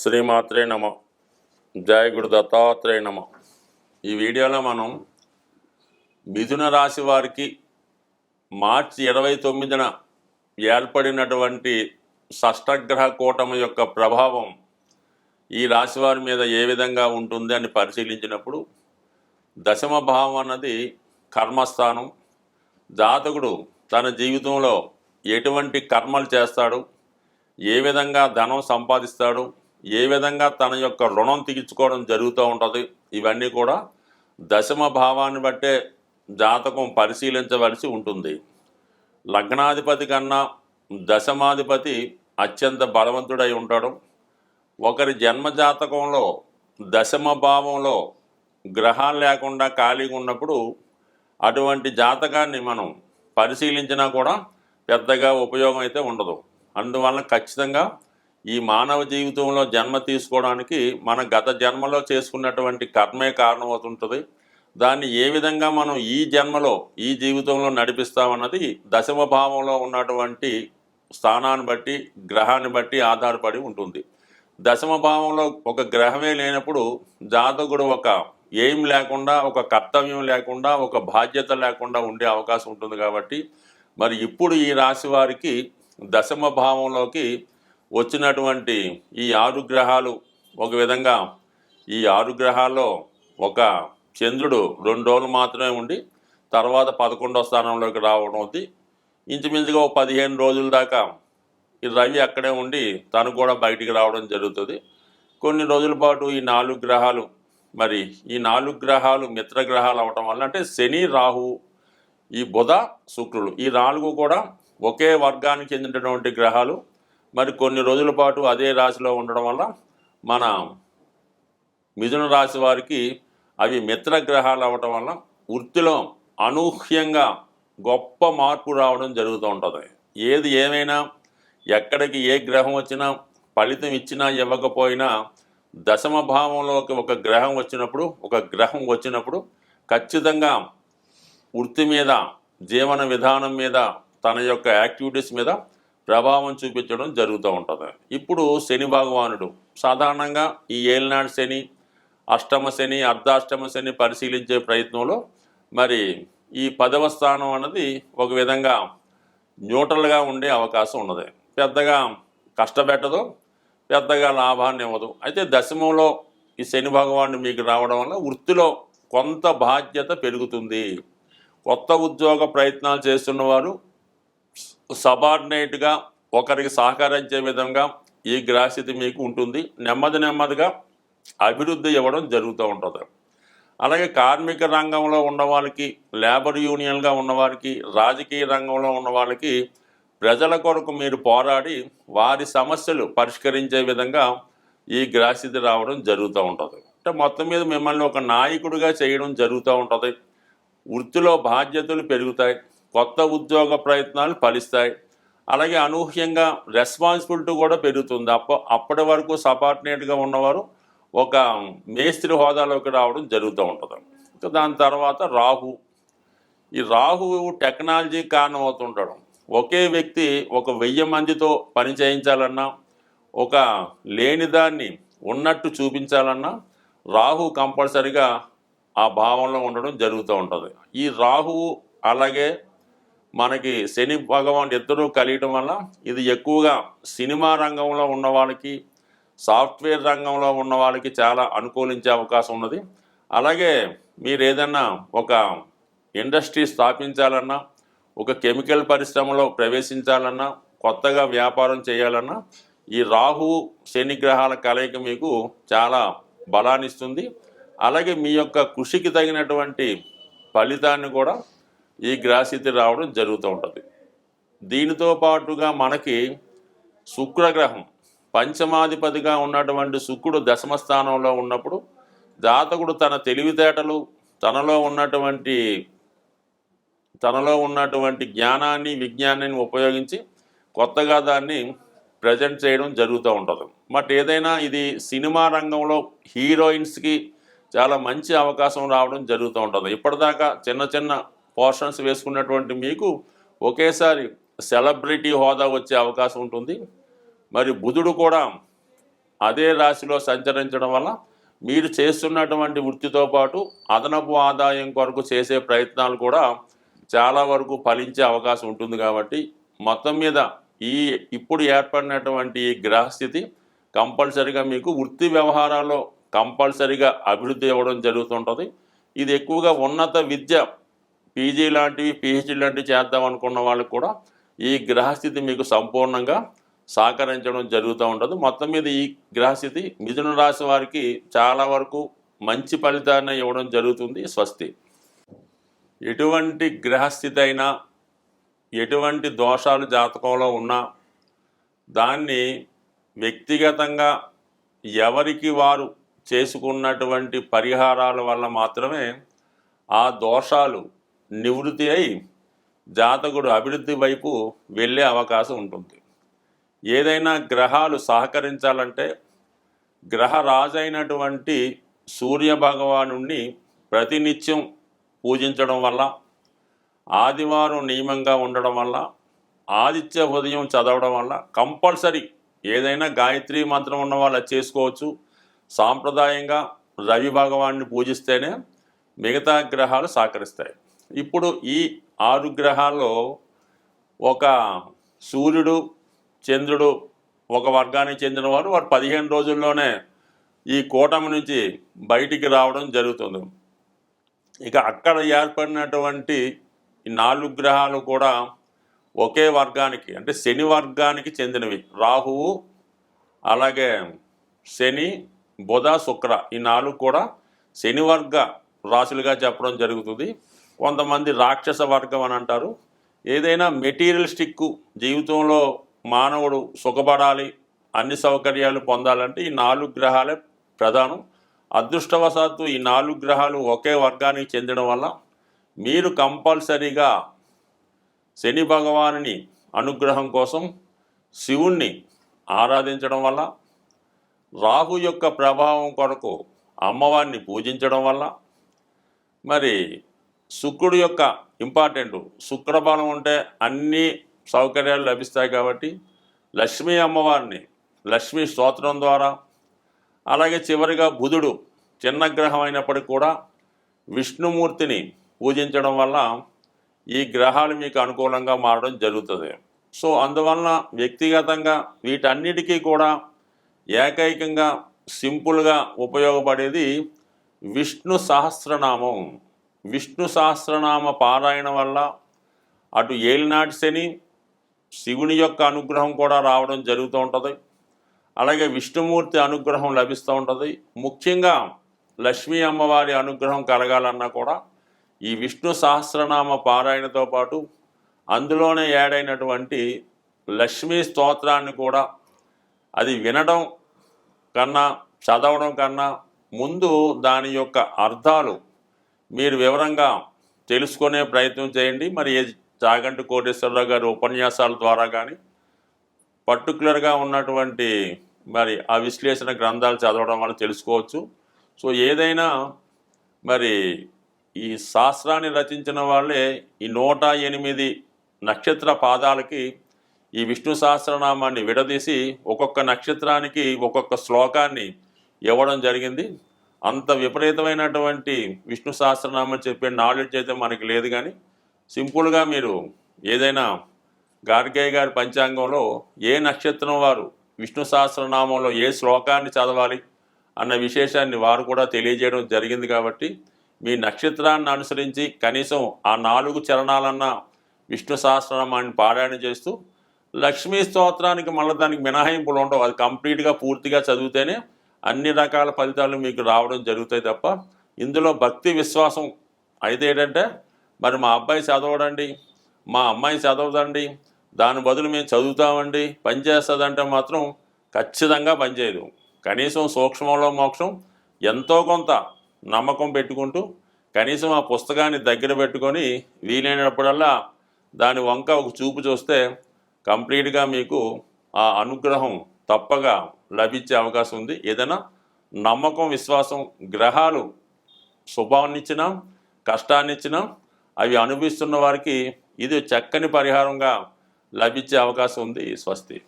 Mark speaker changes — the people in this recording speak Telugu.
Speaker 1: శ్రీమాత్రే నమ. జయ గురు దత్తాత్రేయ నమ. ఈ వీడియోలో మనం మిథున రాశి వారికి మార్చి ఇరవై తొమ్మిదిన ఏర్పడినటువంటి షష్టగ్రహ కూటమి యొక్క ప్రభావం ఈ రాశి వారి మీద ఏ విధంగా ఉంటుంది అని పరిశీలించినప్పుడు దశమ భావం అన్నది కర్మస్థానం. జాతకుడు తన జీవితంలో ఎటువంటి కర్మలు చేస్తాడు ఏ విధంగా ధనం సంపాదిస్తాడు ఏ విధంగా తన యొక్క రుణం తీర్చుకోవడం జరుగుతూ ఉంటుంది ఇవన్నీ కూడా దశమ భావాన్ని బట్టే జాతకం పరిశీలించవలసి ఉంటుంది. లగ్నాధిపతి కన్నా దశమాధిపతి అత్యంత బలవంతుడై ఉంటాడు. ఒకరి జన్మ జాతకంలో దశమ భావంలో గ్రహాలు లేకుండా ఖాళీగా ఉన్నప్పుడు అటువంటి జాతకాన్ని మనం పరిశీలించినా కూడా పెద్దగా ఉపయోగం అయితే ఉండదు. అందువలన ఖచ్చితంగా ఈ మానవ జీవితంలో జన్మ తీసుకోవడానికి మన గత జన్మలో చేసుకున్నటువంటి కర్మే కారణమవుతుంటుంది. దాన్ని ఏ విధంగా మనం ఈ జన్మలో ఈ జీవితంలో నడిపిస్తామన్నది దశమ భావంలో ఉన్నటువంటి స్థానాన్ని బట్టి గ్రహాన్ని బట్టి ఆధారపడి ఉంటుంది. దశమ భావంలో ఒక గ్రహమే లేనప్పుడు జాతకుడు ఒక ఏం లేకుండా ఒక కర్తవ్యం లేకుండా ఒక బాధ్యత లేకుండా ఉండే అవకాశం ఉంటుంది కాబట్టి మరి ఇప్పుడు ఈ రాశి వారికి దశమ భావంలోకి వచ్చినటువంటి ఈ ఆరు గ్రహాలు ఒక విధంగా ఈ ఆరు గ్రహాల్లో ఒక చంద్రుడు రెండు రోజులు మాత్రమే ఉండి తర్వాత పదకొండో స్థానంలోకి రావడం అవుతుంది ఇంచుమించుగా ఒక పదిహేను రోజుల దాకా ఈ రవి అక్కడే ఉండి తను కూడా బయటికి రావడం జరుగుతుంది. కొన్ని రోజుల పాటు ఈ నాలుగు గ్రహాలు మరి ఈ నాలుగు గ్రహాలు మిత్ర గ్రహాలు అవటం వల్ల అంటే శని రాహు ఈ బుధ శుక్రులు ఈ నాలుగు కూడా ఒకే వర్గానికి చెందినటువంటి గ్రహాలు. మరి కొన్ని రోజుల పాటు అదే రాశిలో ఉండడం వల్ల మన మిథున రాశి వారికి అవి మిత్ర గ్రహాలు అవ్వటం వల్ల వృత్తిలో అనూహ్యంగా గొప్ప మార్పు రావడం జరుగుతూ ఉంటుంది. ఏది ఏమైనా ఎక్కడికి ఏ గ్రహం వచ్చినా ఫలితం ఇచ్చినా ఇవ్వకపోయినా దశమ భావంలోకి ఒక గ్రహం వచ్చినప్పుడు ఒక గ్రహం వచ్చినప్పుడు ఖచ్చితంగా వృత్తి మీద జీవన విధానం మీద తన యొక్క యాక్టివిటీస్ మీద ప్రభావం చూపించడం జరుగుతూ ఉంటుంది. ఇప్పుడు శని భగవానుడు సాధారణంగా ఈ ఏలినాడు శని అష్టమ శని అర్ధాష్టమ శని పరిశీలించే ప్రయత్నంలో మరి ఈ పదవ స్థానం అన్నది ఒక విధంగా న్యూట్రల్గా ఉండే అవకాశం ఉన్నది. పెద్దగా కష్టపెట్టదు పెద్దగా లాభాన్ని ఇవ్వదు. అయితే దశమంలో ఈ శని భగవానుడు మీకు రావడం వల్ల వృత్తిలో కొంత బాధ్యత పెరుగుతుంది. కొత్త ఉద్యోగ ప్రయత్నాలు చేస్తున్నవారు సబార్డినేట్గా ఒకరికి సహకరించే విధంగా ఈ గ్రాస్థితి మీకు ఉంటుంది. నెమ్మది నెమ్మదిగా అభివృద్ధి ఇవ్వడం జరుగుతూ ఉంటుంది. అలాగే కార్మిక రంగంలో ఉన్నవారికి లేబర్ యూనియన్గా ఉన్నవారికి రాజకీయ రంగంలో ఉన్న ప్రజల కొరకు మీరు పోరాడి వారి సమస్యలు పరిష్కరించే విధంగా ఈ గ్రాస్థితి రావడం జరుగుతూ ఉంటుంది. అంటే మొత్తం మీద మిమ్మల్ని ఒక నాయకుడిగా చేయడం జరుగుతూ ఉంటుంది. వృత్తిలో బాధ్యతలు పెరుగుతాయి. కొత్త ఉద్యోగ ప్రయత్నాలు ఫలిస్తాయి. అలాగే అనూహ్యంగా రెస్పాన్సిబిలిటీ కూడా పెరుగుతుంది. అప్ప అప్పటి వరకు సబార్డినేట్గా ఉన్నవారు ఒక మేస్త్రి హోదాలోకి రావడం జరుగుతూ ఉంటుంది. ఇంకా దాని తర్వాత రాహు. ఈ రాహు టెక్నాలజీ కారణం అవుతుంటాడు ఒకే వ్యక్తి ఒక వెయ్యి మందితో పని చేయించాలన్నా ఒక లేనిదాన్ని ఉన్నట్టు చూపించాలన్నా రాహు కంపల్సరిగా ఆ భావంలో ఉండడం జరుగుతూ ఉంటుంది. ఈ రాహువు అలాగే మనకి శని భగవాన్ ఇద్దరూ కలియడం వల్ల ఇది ఎక్కువగా సినిమా రంగంలో ఉన్న వాళ్ళకి సాఫ్ట్వేర్ రంగంలో ఉన్న వాళ్ళకి చాలా అనుకూలించే అవకాశం ఉన్నది. అలాగే మీరు ఏదన్నా ఒక ఇండస్ట్రీ స్థాపించాలన్నా ఒక కెమికల్ పరిశ్రమలో ప్రవేశించాలన్నా కొత్తగా వ్యాపారం చేయాలన్నా ఈ రాహు శని గ్రహాల కలయిక మీకు చాలా బలాన్ని ఇస్తుంది అలాగే మీ యొక్క కృషికి తగినటువంటి ఫలితాన్ని కూడా ఈ గ్రహస్థితి రావడం జరుగుతూ ఉంటుంది. దీనితో పాటుగా మనకి శుక్రగ్రహం పంచమాధిపతిగా ఉన్నటువంటి శుక్రుడు దశమ స్థానంలో ఉన్నప్పుడు జాతకుడు తన తెలివితేటలు తనలో ఉన్నటువంటి తనలో ఉన్నటువంటి జ్ఞానాన్ని విజ్ఞానాన్ని ఉపయోగించి కొత్తగా దాన్ని ప్రజెంట్ చేయడం జరుగుతూ ఉంటుంది. బట్ ఏదైనా ఇది సినిమా రంగంలో హీరోయిన్స్కి చాలా మంచి అవకాశం రావడం జరుగుతూ ఉంటుంది. ఇప్పటిదాకా చిన్న చిన్న పోర్షన్స్ వేసుకున్నటువంటి మీకు ఒకేసారి సెలబ్రిటీ హోదా వచ్చే అవకాశం ఉంటుంది. మరి బుధుడు కూడా అదే రాశిలో సంచరించడం వల్ల మీరు చేస్తున్నటువంటి వృత్తితో పాటు అదనపు ఆదాయం కొరకు చేసే ప్రయత్నాలు కూడా చాలా వరకు ఫలించే అవకాశం ఉంటుంది కాబట్టి మొత్తం మీద ఈ ఇప్పుడు ఏర్పడినటువంటి ఈ గ్రహస్థితి కంపల్సరిగా మీకు వృత్తి వ్యవహారాల్లో కంపల్సరిగా అభివృద్ధి ఇవ్వడం జరుగుతుంటుంది. ఇది ఎక్కువగా ఉన్నత విద్య పీజీ లాంటివి పిహెచ్డి లాంటివి చేద్దాం అనుకున్న వాళ్ళకి కూడా ఈ గ్రహస్థితి మీకు సంపూర్ణంగా సహకరించడం జరుగుతూ ఉంటుంది. మొత్తం మీద ఈ గ్రహస్థితి మిథున రాశి వారికి చాలా వరకు మంచి ఫలితాన్ని ఇవ్వడం జరుగుతుంది. స్వస్తి. ఎటువంటి గ్రహస్థితి అయినా ఎటువంటి దోషాలు జాతకంలో ఉన్నా దాన్ని వ్యక్తిగతంగా ఎవరికి వారు చేసుకున్నటువంటి పరిహారాల వల్ల మాత్రమే ఆ దోషాలు నివృత్తి అయి జాతకుడు అభివృద్ధి వైపు వెళ్ళే అవకాశం ఉంటుంది. ఏదైనా గ్రహాలు సహకరించాలంటే గ్రహరాజైనటువంటి అయినటువంటి సూర్య భగవానుణ్ణి ప్రతినిత్యం పూజించడం వల్ల ఆదివారం నియమంగా ఉండడం వల్ల ఆదిత్య ఉదయం చదవడం వల్ల కంపల్సరీ ఏదైనా గాయత్రి మంత్రం ఉన్న వాళ్ళు చేసుకోవచ్చు. సాంప్రదాయంగా రవి భగవాన్ని పూజిస్తేనే మిగతా గ్రహాలు సహకరిస్తాయి. ఇప్పుడు ఈ ఆరు గ్రహాల్లో ఒక సూర్యుడు చంద్రుడు ఒక వర్గానికి చెందిన వారు వారు పదిహేను రోజుల్లోనే ఈ కూటమి నుంచి బయటికి రావడం జరుగుతుంది. ఇక అక్కడ ఏర్పడినటువంటి ఈ నాలుగు గ్రహాలు కూడా ఒకే వర్గానికి అంటే శని వర్గానికి చెందినవి. రాహువు అలాగే శని బుధ శుక్ర ఈ నాలుగు కూడా శని వర్గ రాశులుగా చెప్పడం జరుగుతుంది. కొంతమంది రాక్షస వర్గం అని అంటారు. ఏదైనా మెటీరియలిస్టిక్ జీవితంలో మానవుడు సుఖపడాలి అన్ని సౌకర్యాలు పొందాలంటే ఈ నాలుగు గ్రహాలే ప్రధానం. అదృష్టవశాత్తు ఈ నాలుగు గ్రహాలు ఒకే వర్గానికి చెందడం వల్ల మీరు కంపల్సరీగా శని భగవానుని అనుగ్రహం కోసం శివుణ్ణి ఆరాధించడం వల్ల రాహు యొక్క ప్రభావం కొరకు అమ్మవారిని పూజించడం వల్ల మరి శుక్రుడు యొక్క ఇంపార్టెంట్. శుక్రబలం ఉంటే అన్ని సౌకర్యాలు లభిస్తాయి కాబట్టి లక్ష్మీ అమ్మవారిని లక్ష్మీ స్తోత్రం ద్వారా అలాగే చివరిగా బుధుడు చిన్న గ్రహం అయినప్పటికీ కూడా విష్ణుమూర్తిని పూజించడం వల్ల ఈ గ్రహాలు మీకు అనుకూలంగా మారడం జరుగుతుంది. సో అందువలన వ్యక్తిగతంగా వీటన్నిటికీ కూడా ఏకైకంగా సింపుల్గా ఉపయోగపడేది విష్ణు సహస్రనామం. విష్ణు సహస్రనామ పారాయణ వల్ల అటు ఏలినాటి శని శివుని యొక్క అనుగ్రహం కూడా రావడం జరుగుతూ ఉంటుంది. అలాగే విష్ణుమూర్తి అనుగ్రహం లభిస్తూ ఉంటుంది. ముఖ్యంగా లక్ష్మీ అమ్మవారి అనుగ్రహం కలగాలన్నా కూడా ఈ విష్ణు సహస్రనామ పారాయణతో పాటు అందులోనే యాడైనటువంటి లక్ష్మీ స్తోత్రాన్ని కూడా అది వినడం కన్నా చదవడం కన్నా ముందు దాని యొక్క అర్థాలు మీరు వివరంగా తెలుసుకునే ప్రయత్నం చేయండి. మరి ఏ చాగంటి కోటేశ్వరరావు గారి ఉపన్యాసాల ద్వారా కానీ పర్టికులర్గా ఉన్నటువంటి మరి ఆ విశ్లేషణ గ్రంథాలు చదవడం వల్ల తెలుసుకోవచ్చు. సో ఏదైనా మరి ఈ శాస్త్రాన్ని రచించిన వాళ్ళే ఈ నూట ఎనిమిది నక్షత్ర పాదాలకి ఈ విష్ణు సహస్రనామాన్ని విడదీసి ఒక్కొక్క నక్షత్రానికి ఒక్కొక్క శ్లోకాన్ని ఇవ్వడం జరిగింది. అంత విపరీతమైనటువంటి విష్ణు సహస్రనామం చెప్పే నాలెడ్జ్ అయితే మనకి లేదు కానీ సింపుల్గా మీరు ఏదైనా గార్గయ్య గారి పంచాంగంలో ఏ నక్షత్రం వారు విష్ణు సహస్రనామంలో ఏ శ్లోకాన్ని చదవాలి అన్న విశేషాన్ని వారు కూడా తెలియజేయడం జరిగింది కాబట్టి మీ నక్షత్రాన్ని అనుసరించి కనీసం ఆ నాలుగు చరణాలన్న విష్ణు సహస్రనామాన్ని పారాయణ చేస్తూ లక్ష్మీ స్తోత్రానికి మళ్ళీ దానికి మినహాయింపులు ఉండవు. అది కంప్లీట్గా పూర్తిగా చదివితేనే అన్ని రకాల ఫలితాలు మీకు రావడం జరుగుతాయి తప్ప ఇందులో భక్తి విశ్వాసం అయితే ఏంటంటే మరి మా అబ్బాయి చదవడండి మా అమ్మాయి చదవదండి దాని బదులు మేము చదువుతామండి పనిచేస్తుందంటే మాత్రం ఖచ్చితంగా పనిచేయదు కనీసం సూక్ష్మంలో మోక్షం ఎంతో కొంత నమ్మకం పెట్టుకుంటూ కనీసం ఆ పుస్తకాన్ని దగ్గర పెట్టుకొని వీలైనప్పుడల్లా దాని వంక ఒక చూపు చూస్తే కంప్లీట్గా మీకు ఆ అనుగ్రహం తప్పగా లభించే అవకాశం ఉంది. ఏదైనా నమ్మకం విశ్వాసం గ్రహాలు శుభాన్నిచ్చినా కష్టాన్నిచ్చినా అవి అనుభవిస్తున్న వారికి ఇది చక్కని పరిహారంగా లభించే అవకాశం ఉంది. స్వస్తి.